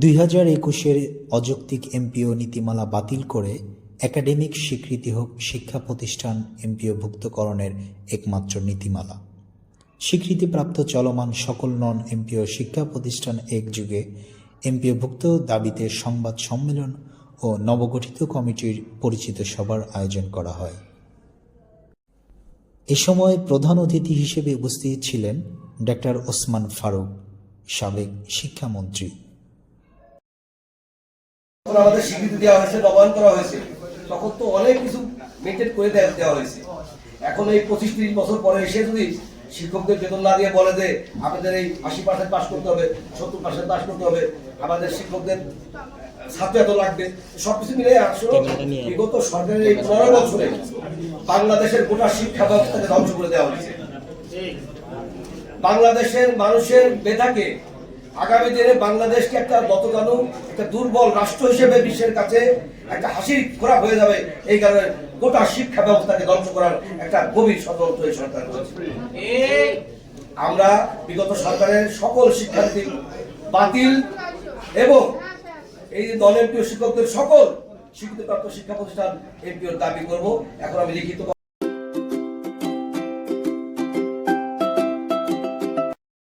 দুই হাজার একুশের অযৌক্তিক এমপিও নীতিমালা বাতিল করে একাডেমিক স্বীকৃতি হোক শিক্ষা প্রতিষ্ঠান এমপিও ভুক্তকরণের একমাত্র নীতিমালা। স্বীকৃতিপ্রাপ্ত চলমান সকল নন এমপিও শিক্ষা প্রতিষ্ঠান এক যুগে এমপিওভুক্ত দাবিতে সংবাদ সম্মেলন ও নবগঠিত কমিটির পরিচিত সভার আয়োজন করা হয়। এ সময় প্রধান অতিথি হিসেবে উপস্থিত ছিলেন ডাক্তার ওসমান ফারুক, সাবেক শিক্ষামন্ত্রী। তখন আমাদের স্বীকৃতি দেওয়া হয়েছে নবায়ন করা হয়েছে। তখন তো অনেক কিছু মেনটেন করে দেওয়া হয়েছে। এখন এই পঁচিশ তিরিশ বছর পরে এসে যদি শিক্ষকদের বেতন না দিয়ে বলে যে আপনাদের এই আশি পার্সেন্ট পাস করতে হবে, সত্তর পার্সেন্ট পাস করতে হবে, আমাদের শিক্ষকদের ছাত্র এত লাগবে, সবকিছু মিলে আসলে বিগত সরকারের এই পনেরো বছরে বাংলাদেশের গোটা শিক্ষা ব্যবস্থাকে ধ্বংস করে দেওয়া হয়েছে। বাংলাদেশের মানুষের মেধাকে আগামী দিনে বাংলাদেশকে একটা গতকালু একটা দুর্বল রাষ্ট্র হিসেবে বিশ্বের কাছে একটা হাসির খোরাক হয়ে যাবে, এই কারণে গোটা শিক্ষা ব্যবস্থাকে ধ্বংস করার একটা গভীর ষড়যন্ত্র এই সরকার করেছে। আমরা বিগত সরকারের সকল শিক্ষার্থী বাতিল এবং এই যে দল এমপিও শিক্ষকদের সকল স্বীকৃতিপ্রাপ্ত শিক্ষা প্রতিষ্ঠান এমপিওর দাবি করব। এখন আমি লিখিত